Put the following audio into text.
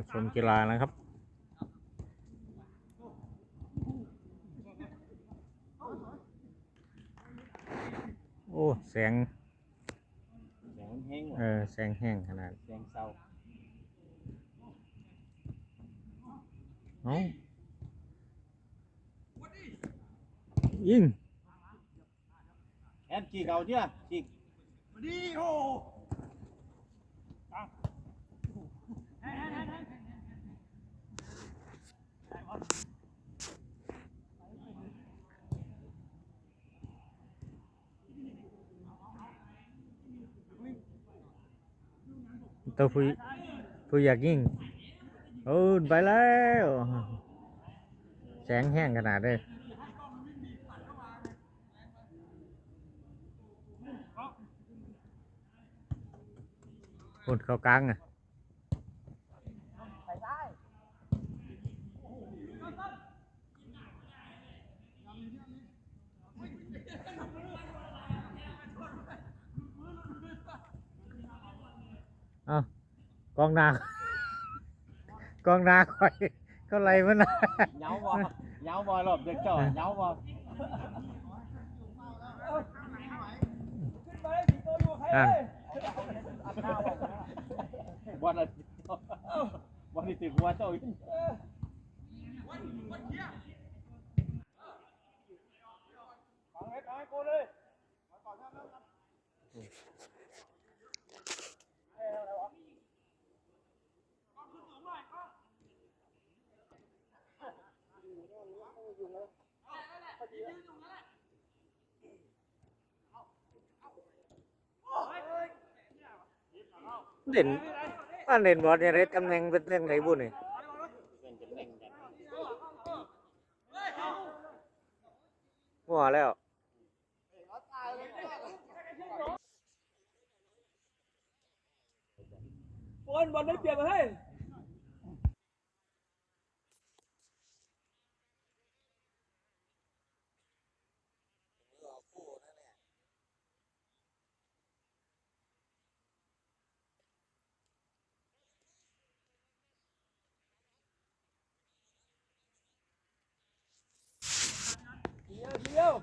มาชมกีฬานะครับ โอ้แสง แสงแห้งเออแสงแห้งขนาดแสงเศร้าเอ้ายิงแอนจีเก่าเนี่ยจี ตัวผู้ผู้อยากยิงโอ้ไปแล้ว แสงแห้งขนาดเลยคนเขากลางอะ อ้ากองหนา กองหนาคอยก็ไล่มันนะ เหงาบ่เหงาบ่รอบเด็กเจ้าเหงาบ่นั่นวันละวันนี้ถึงหัวเจ้าอีก เด่นว่าเด่นบอลเนี่ยได้ตำแหน่งเป็นเรื่องไหนบุญเนี่ยหัวแล้วบอลบอลได้เปรียบมาให้ Yo.